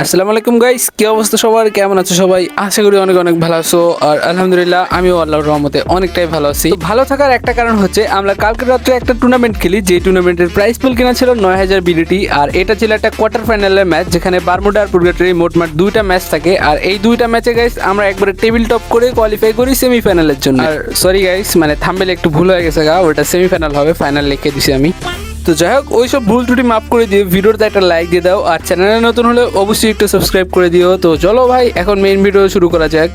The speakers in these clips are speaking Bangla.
আসসালামু আলাইকুম গাইস কি অবস্থা সবার? কেমন আছো সবাই? আশা করি অনেক অনেক ভালো আছো আর আলহামদুলিল্লাহ আমিও আল্লাহর রহমতে অনেকটাই ভালো আছি। ভালো থাকার একটা কারণ হচ্ছে, আমরা কালকে রাত্রে একটা টুর্নামেন্ট খেলি, যে টুর্নামেন্টের প্রাইস পুল কিনা ছিল নয় হাজার বিডিটি আর এটা ছিল একটা কোয়ার্টার ফাইনালের ম্যাচ যেখানে বারমুডা আর পুরগাটরি মোটমাট দুইটা ম্যাচ থাকে। আর এই দুইটা ম্যাচে গাইস আমরা একবারে টেবিল টপ করে কোয়ালিফাই করি সেমিফাইনালের জন্য। আর সরি গাইস মানে থাম্বেল একটু ভুল হয়ে গেছে গা, ওটা সেমিফাইনাল হবে ফাইনাল লিখে দিছি আমি। তো যাই হোক, ওইসব ভুল ত্রুটি মাফ করে দিয়ে ভিডিওতে একটা লাইক দিয়ে দাও। আর চ্যানেলে নতুন হলে অবশ্যই একটু সাবস্ক্রাইব করে দিও। তো চলো ভাই, এখন মেইন ভিডিও শুরু করা যাক।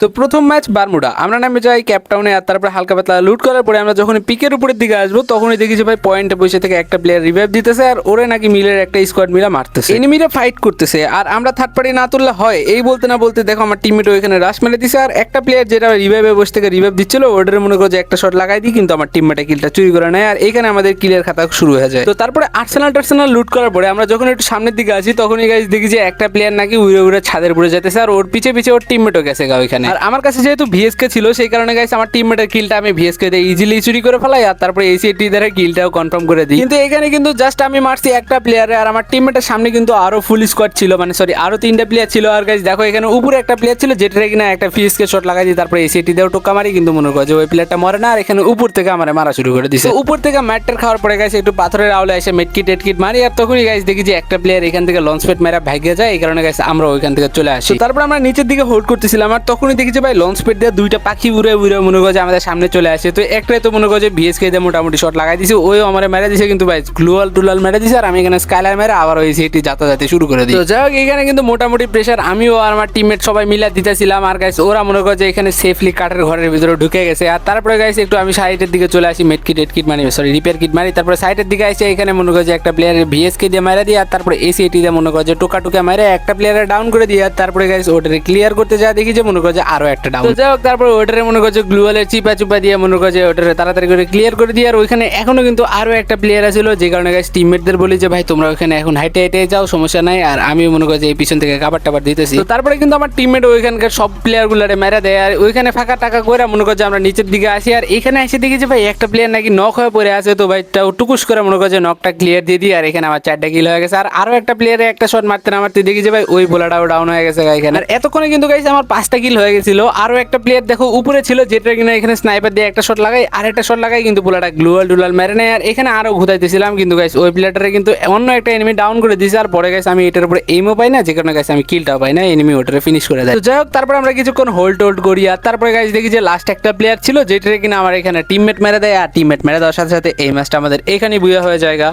তো প্রথম ম্যাচ বারমুডা। আমরা নামে যাই ক্যাপটাউনে আর তারপরে হালকা পাতলা লুট করার পরে আমরা যখন পিকের উপরের দিকে আসব, তখনই দেখি যে ভাই পয়েন্টে বসে থেকে একটা প্লেয়ার রিভাইভ দিতেছে, আর ওরে নাকি মিলের একটা স্কোয়াড মিলা মারতেছে। এনিমিরা ফাইট করতেছে, আর আমরা থার্ড পার্টি না তুললে হয়, এই বলতে না বলতে দেখো আমার টিমমেট ওইখানে রাশ মেরে দিছে, আর একটা প্লেয়ার যেটা রিভাইভে বসে থেকে রিভাইভ দিচ্ছিল ওটার মনে করো যে একটা শট লাগাই দিই, কিন্তু আমার টিমমেটে কিলটা চুরি করে নেয়, আর এখানে আমাদের কিলের খাতা শুরু হয়ে যায়। তো তারপরে আর্সেনাল টার্সেনাল লুট করার পরে আমরা যখন একটু সামনের দিকে আসি, তখনই গাইজ দেখি যে একটা প্লেয়ার নাকি উড়ে উড়ে ছাদের উপরে যেতেছে আর ওর পিছে পিছে ওর টিমমেটও গেছে গা ওইখানে। আর আমার কাছে যেহেতু ভিএসকে ছিল সেই কারণে গাইস আমার টিমমেটের কিলটা আমি ভিএসকে দিয়ে ইজিলি চুরি করে ফেলাই আর তারপরে এসিএটি দ্বারা কিলটাও কনফার্ম করে দিই। কিন্তু এখানে কিন্তু জাস্ট আমি মারছি একটা প্লেয়ারে আর আমার টিমমেটের সামনে কিন্তু আরও ফুল স্কোয়াড ছিল মানে সরি আরও তিনটা প্লেয়ার ছিল। আর গাইস দেখো এখানে উপরে একটা প্লেয়ার ছিল যেটা কিনা একটা ফিসকে শট লাগাই দিই তারপরে এসিএটি দিয়েও টোকা মারি কিন্তু মনে করো যে ওই প্লেয়ারটা মরে না আর এখানে উপর থেকে আমার মারা শুরু করে দিছে। উপর থেকে ম্যাটটার খাওয়ার পরে গাইস একটু পাথরের আওলে এসে মেটকিট টেটকিট মারি আর তখনই গাইস দেখি যে একটা প্লেয়ার এখান থেকে লঞ্চ পেট মেরা ভাগে যায় এই কারণে গাইস আমরা ওইখান থেকে চলে আসি। তারপর আমরা নিচের দিকে হোল্ড করতেছিলাম আর তখনই দেখি যে ভাই লঞ্চ পেট দিয়ে দুইটা পাখি উড়ে উড়ে মনে করো যে আমাদের সামনে চলে আসে। তো একটাই তো মনে করছে ভিএসকে দিয়ে মোটামুটি শট লাগাই দিছে ওই আমার মেরে দিছে কিন্তু ভাই গ্লুয়াল টুলাল মেরে দিছে আর আমি এখানে স্কাইলার মেরে আবার ওই সেটি যাতাযাতি শুরু করে দিই। তো যাই হোক, এখানে কিন্তু মোটামুটি প্রেশার আমিও আর আমার টিমমেট সবাই মিলা দিতেছিলাম। আর গাইস ওরা মনে করছে এখানে সেফলি কাঠের ঘরের ভিতরে ঢুকে গেছে। আর তারপরে গাইস একটু আমি সাইডের দিকে চলে আসি মেট কিট কিট মারি সরি রিপেয়ার কিট মারি তারপরে সাইডের দিকে আসে, এখানে মনে করছে একটা প্লেয়ারের ভিএসকে দিয়ে মারা দিই, আর তারপরে এসিএটি দিয়ে মনে করছে টোকা টুকা মারে একটা প্লেয়ারের ডাউন করে দিই। আর তারপরে গাইস ওটারে ক্লিয়ার করতে যা দেখি যে মনে করো যে আরও একটা ডাউন যাই হোক তারপরে ওটারে মনে করছে গ্লুয়ালের চিপা চুপা দিয়ে মনে করছে ওটারে তাড়াতাড়ি করে ক্লিয়ার করে দিয়ে আর ওইখানে এখনও কিন্তু আরও একটা প্লেয়ার আছিল যে কারণে গাইস টিমমেটদের বলি যে ভাই তোমরা ওইখানে এখন হাইটে হাইটে যাও সমস্যা নাই। আর আমি মনে করি যে এই পিছন থেকে কাবার টাবার দিতেছি। তো তারপরে কিন্তু আমার টিমমেট ওইখানকার সব প্লেয়ার গুলারে মেরে দেয়। আর ওইখানে ফাঁকা টাকা করে মনে করছে আমরা নিচের দিকে আসি। আর এখানে এসে দেখি যে ভাই একটা প্লেয়ার নাকি নক হয়ে পড়ে আছে। তো ভাই তাও টুকুস করে মনে করছে নকটা ক্লিয়ার দিয়ে দিই। আর এখানে আমার চারটা কিল হয়ে গেছে। আর আরও একটা প্লেয়ারে একটা শট মারতে না মারতে দেখি যে ভাই ওই বোলাটাও ডাউন হয়ে গেছে এখানে। আর এতক্ষণে কিন্তু গাইছে আমার পাঁচটা কিল হয়ে গেছিল আরও একটা প্লেয়ার দেখো, উপরে ছিল যেটা কিনা এখানে স্নাইপার দিয়ে একটা শট লাগাই আর একটা শট লাগাই কিন্তু পোলাটা গ্লুয়াল টুলাল মেরে নেয়। আর এখানে আরও ঘুরাইতেছিলাম কিন্তু গাইস ওই প্লেয়ারটারে কিন্তু অন্য একটা এনিমি ডাউন করে দিয়েছে আর পরে গাইস আমি এটার উপরে এইমও পাই না, যে কারণে গাইস আমি কিলটাও পাই না এনিমি ওটারে ফিনিশ করে দেয়। যাই হোক, তারপর আমরা কিছুক্ষণ হোল্ড টোল্ড করি। আর তারপরে গাইস দেখি যে লাস্ট একটা প্লেয়ার ছিল যেটা কিনা আমার এখানে টিমমেট মেরে দেয়। আর টিমমেট মেরে দেওয়ার সাথে সাথে এই ম্যাচটা আমাদের এখানেই বুয়া হয়ে জায়গা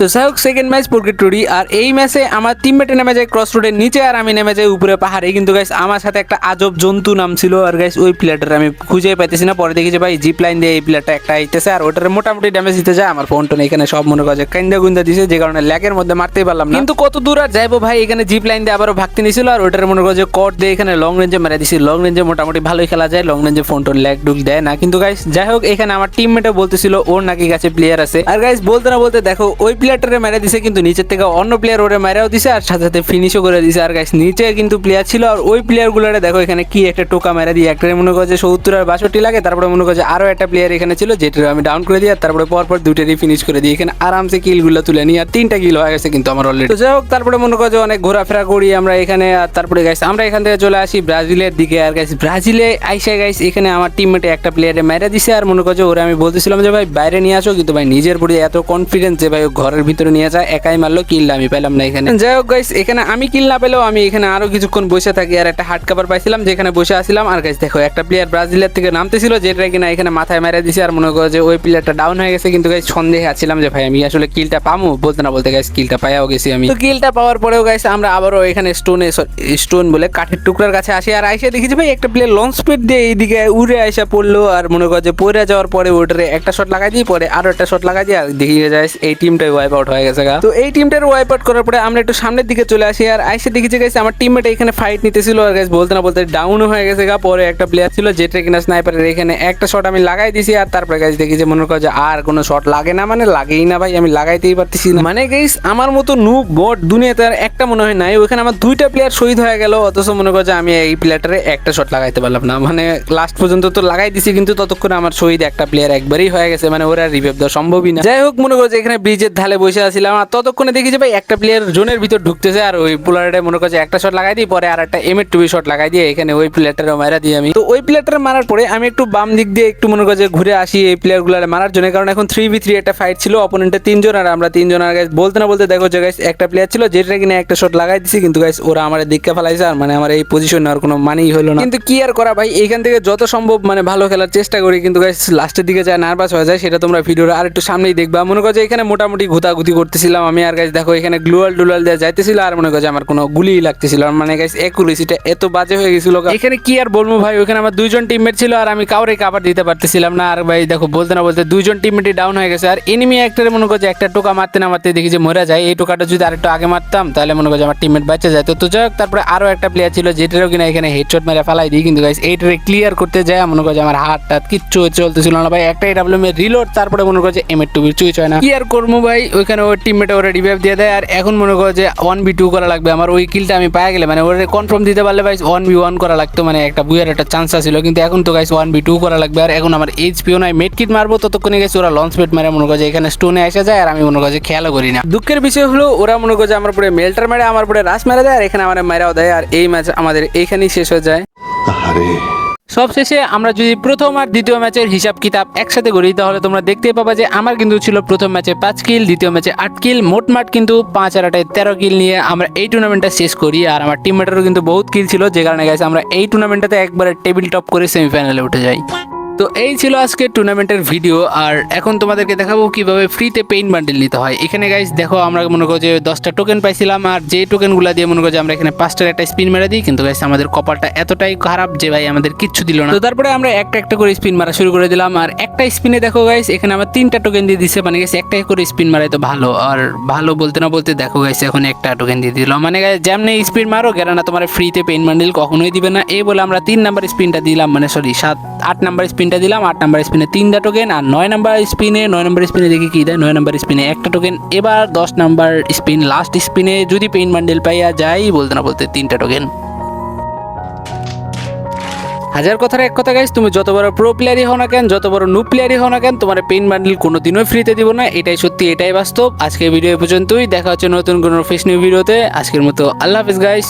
তো যাই হোক সেকেন্ড ম্যাচ পুরগেটরি আর এই ম্যাচে আমার টিমমেটে নেমে যায় ক্রস রোডের নিচে আর আমি নেমে যাই উপরে পাহাড়ে। কিন্তু গাইস আমার সাথে একটা আজব জন্তু নাম ছিল আর গাইস ওই প্লেয়ারটা আমি খুঁজে পাইতেছি না। পরে দেখি যে ভাই জিপ লাইন দিয়ে এই প্লেয়ারটা একটা আইতেছে আর ওটার মোটামুটি ড্যামেজ দিতে যায়। আমার ফোন টোন এখানে সব মনে করে কান্দা গুন্দা দিছে যে কারণে ল্যাগের মধ্যে মারতেই পারলাম না। কিন্তু কত দূর আর যাইবো ভাই এখানে জিপ লাইন দিয়ে আবারও ভাগতে নিয়েছিল আর ওটার মনে করে যে কট দিয়ে এখানে লং রেঞ্জে মেরে দিছি। লং রেঞ্জে মোটামুটি ভালোই খেলা যায় লং রেঞ্জে ফোন টোন ল্যাগ ডুক দেয় না। কিন্তু গাইস যাই হোক এখানে আমার টিমমেটও বলতেছিল ওর নাকি কাছে প্লেয়ার আছে। আর গাইস বলতে না বলতে দেখো ওই প্লেয়ারটারে মেরে দিছে, কিন্তু নিচের থেকে অন্য প্লেয়ার ওরে মেরেও দিছে, আর সাথে সাথে ফিনিশও করে দিছে। আর গাইস নিচে কিন্তু প্লেয়ার ছিল, আর ওই প্লেয়ার গুলোরে দেখো এখানে কি একটা টোকা মেরে দিয়ে, একটা মনে করছে সত্তর আর বাষট্টি লাগে, তারপরে মনে করছে আরও একটা প্লেয়ার এখানে ছিল, যেটা আমি ডাউন করে দিই, আর তারপরে পরপর দুটারই ফিনিশ করে দিই। এখানে আরামসে কিলগুলো তুলে নিই আর তিনটা কিল হয়ে গেছে কিন্তু আমার অলরেডি তো যাই হোক, তারপরে মনে করছে অনেক ঘোরাফেরা করি আমরা এখানে, আর তারপরে গাইস আমরা এখান থেকে চলে আসি ব্রাজিলের দিকে। আর গাইস ব্রাজিলে আইসা গাইস এখানে আমার টিমমেটে একটা প্লেয়ারে মেরে দিছে, আর মনে করছে ওরা আমি বলতেছিলাম যে, ভাই, বাইরে নিয়ে আসো, কিন্তু ভাই, নিজের প্রতি এত কনফিডেন্স যে, ভাই, ও ঘরের ভিতরে নিয়ে যায়, একাই মারলো কিল আমি পেলাম না এখানে। যাই হোক গাইস এখানে আমি কিল না পেলেও আমি এখানে আরও কিছুক্ষণ বসে থাকি আর একটা হার্ড কাভার পাইছিলাম, যেখানে বসে আসছিলাম আর গাইস দেখো, একটা প্লেয়ার ব্রাজিলের থেকে নামতেছিল যেটা কিনা এখানে মাথায় মেরে দিছে, আর মনে করো যে ওই প্লেয়ারটা ডাউন হয়ে গেছে, কিন্তু গাইস সন্দেহে আছিলাম যে ভাই, আমি আসলে কিলটা পামু? বলতে না বলতে গাইস কিলটা পাইয়াও গেছি আমি। তো কিলটা পাওয়ার পরেও গাইস আমরা আবারও এখানে স্টোনে স্টোন বলে কাঠের টুকরার কাছে আসি, আর আইসা দেখি যে ভাই, একটা প্লেয়ার লঞ্চ স্পিড দিয়ে এইদিকে উড়ে আইসা পড়ল, আর মনে করো যে পড়ে যাওয়ার পরে ওটারে একটা শট লাগাই দিই, পরে আরও একটা শট লাগাই দিই, আর দেখি যায় এই টিমটাই ওয়াইপ আউট হয়ে গেছে গা। তো এই টিমটার ওয়াইপ আউট করার পরে আমরা একটু সামনের দিকে চলে আসি আর আইসে দেখেছি গাইস আমার টিমমেট এখানে ফাইট নিতেছিল আর গাইস বলতে না বলতে ডাউন হয়ে গেছে গা। পরে একটা প্লেয়ার ছিল যেটা কিনা স্নাইপারের এখানে একটা শট আমি লাগাই দিছি আর তারপরে গাইস দেখি যে মনে করো যে আর কোনো শট লাগে না মানে লাগেই না ভাই আমি লাগাইতেই পারতেছি না। মানে গাইস আমার মতো নু বট দুনিয়াতে আর একটা মনে হয় নাই ওখানে আমার দুইটা প্লেয়ার শহীদ হয়ে গেল অথচ মনে করো যে আমি এই প্লেয়ারটারে একটা শট লাগাইতে পারলাম না। মানে লাস্ট পর্যন্ত তো লাগাই দিছি কিন্তু ততক্ষণে আমার শহীদ একটা প্লেয়ার একবারই হয়ে গেছে মানে ওরা রিভাইভ দেওয়া সম্ভবই না। যাই হোক মনে করো যে এখানে ব্রিজের ধালে বসে আছিলাম। আর ততক্ষণে দেখি যে ভাই একটা প্লেয়ার জোনের ভিতর ঢুকতেছে আর ওই প্লেয়ারটা মনে করছে একটা শট লাগাই দিই, পরে আর একটা এম এর টুবি শট লাগাই দিয়ে এখানে ওই প্লেয়ারটারও মারা দিই আমি। তো ওই প্লেয়ারটা মারার পরে আমি একটু বাম দিক দিয়ে একটু মনে করো যে ঘুরে আসি এই প্লেয়ারগুলো মারার জন্য, কারণ এখন থ্রি ভি থ্রি একটা ফাইট ছিল অপোনেন্টে তিনজন আর আমরা তিনজন। আর গাইস বলতে না বলতে দেখো যে গাইস একটা প্লেয়ার ছিল যেটা কিনা একটা শট লাগাই দিছি, কিন্তু গাইস ওরা আমার দিককে ফেলাইছে আর মানে আমার এই পজিশন নেওয়ার কোনো মানেই হলো না। কিন্তু কি আর করা ভাই, এইখান থেকে যত সম্ভব মানে ভালো খেলার চেষ্টা করি, কিন্তু গাইস লাস্টের দিকে যায় নার্ভাস হয়ে যায়, সেটা তোমরা ভিডিওর আর একটু সামনেই দেখবা। মনে করছে এখানে মোটামুটি ঘুতাঘুতি করতেছিলাম আমি আর গাইস দেখো এখানে গ্লুয়াল ডুলাল দেওয়া যাইতেছিল আর মনে করো যে আমার কোনো গুলি লাগতেছিল মানে গাইস একুরেসিটা এত বাজে হয়ে গেছিল এখানে কি আর বলব ভাই, ওখানে আমার দুইজন টিমমেট ছিল আর আমি কাউরে কাবার দিতে পারতেছিলাম না। আর ভাই, দেখো, বলতে না বলতে দুইজন টিমমেটই ডাউন হয়ে গেছে। আর এনিমি একটারে মনে করছে একটা টোকা মারতে না মারতে দেখি যে মরে যায়। এই টোকাটা যদি আরেকটু আগে মারতাম, তাহলে মনে করো যে আমার টিমমেট বাঁচে যায় তো যাই হোক, তারপরে আরও একটা প্লেয়ার ছিল যেটারও কিনা এখানে হেডশট মেরে ফেলাই দিই। কিন্তু গাইস এইটারে ক্লিয়ার করতে যায় মনে করো যে আমার হাত টাত কিচ্ছু চলতেছিল না। ভাই একটা ডাব্লিউ এর রিলোড তারপরে মনে করছে এম এর টুবির চুইচ হয় না। কি আর করব ভাই? ওইখানে ওর টিমমেট ওরা রিভাইভ দিয়ে দেয়, আর এখন মনে করো যে ওয়ান বি টু করা লাগবে। আমার ওই কিলটা আমি পাই গেলে মানে ওরা কনফার্ম দিতে পারলে ভাই ওয়ান বি ওয়ান করা লাগতো মানে একটা বুয়ের একটা চান্স ছিল কিন্তু এখন তো গাইস ওয়ান বি টু করা লাগবে, আর এখন আমার এইচপিও নাই। মেড কিট মারবো, ততক্ষণে গেছে ওরা লঞ্চ পেট মারে, মনে করো যে এখানে স্টোনে আসা যায়, আর আমি মনে করো যে খেয়ালও করি না। দুঃখের বিষয় হলো, ওরা মনে করছে আমার পরে মেল্টার মেরে, আমার পরে রাস মেরে দেয়, আর এখানে আমার মেরাও দেয়, আর এই ম্যাচ আমাদের এইখানেই শেষ হয়ে যায়। আরে সবশেষে আমরা যদি প্রথম আর দ্বিতীয় ম্যাচের হিসাব কিতাব একসাথে করি, তাহলে তোমরা দেখতে পাবা যে আমার কিন্তু ছিল প্রথম ম্যাচে পাঁচ কিল, দ্বিতীয় ম্যাচে আট কিল, মোটমাট কিন্তু পাঁচ আর আটে তেরো কিল নিয়ে আমরা এই টুর্নামেন্টটা শেষ করি। আর আমার টিমমেটেরও কিন্তু বহুত কিল ছিল, যে কারণে গেছে আমরা এই টুর্নামেন্টটাতে একবারে টেবিল টপ করে সেমিফাইনালে উঠে যাই। তো এই ছিল আজকে টুর্নামেন্টের ভিডিও, আর এখন তোমাদেরকে দেখাবো কীভাবে ফ্রিতে পেইন্ট বান্ডেল নিতে হয়। এখানে গাইস দেখো আমরা মনে করো যে দশটা টোকেন পাইছিলাম, আর যে টোকেনগুলো দিয়ে মনে করো যে আমরা এখানে পাঁচটার একটা স্পিন মেরে দিই, কিন্তু গাইস আমাদের কপালটা এতটাই খারাপ যে ভাই আমাদের কিচ্ছু দিল না। তো তারপরে আমরা একটা একটা করে স্পিন মারা শুরু করে দিলাম, আর একটা স্পিনে দেখো গাইস এখানে আমার তিনটা টোকেন দিয়ে দিছে মানে গেছে একটা করে স্পিন মারাই তো ভালো। আর ভালো বলতে না বলতে দেখো গাইস এখন একটা টোকেন দিয়ে দিল। মানে গাইস যেমনি স্পিন মারো গেরানা তোমার ফ্রিতে পেইন্ট বান্ডেল কখনোই দিবে না। এই বলে আমরা তিন নাম্বার স্পিনটা দিলাম মানে সরি সাত আট নাম্বার স্পিনটা দিলাম, আট নাম্বার স্পিনে তিনটা টোকেন আর নয় নাম্বার স্পিনে, নয় নাম্বার স্পিনে দেখি কি দেয়, নয় নাম্বার স্পিনে একটা টোকেন এবার দশ নাম্বার স্পিন লাস্ট স্পিনে যদি পেইন্ট বান্ডেল পাইয়া যাই, বলতে না বলতে তিনটা টোকেন হাজার কথার এক কথা গাইস তুমি যত বড় প্রো প্লেয়ারই হও না কেন, যত বড় নু প্লেয়ারই হও না কেন, তোমার পেইন বান্ডেল কোনোদিনও ফ্রিতে দিব না। এটাই সত্যি, এটাই বাস্তব। আজকের ভিডিও এ পর্যন্তই। দেখা হচ্ছে নতুন কোনো ফেস নিউ ভিডিওতে আজকের মতো আল্লাহ হাফিজ গাইস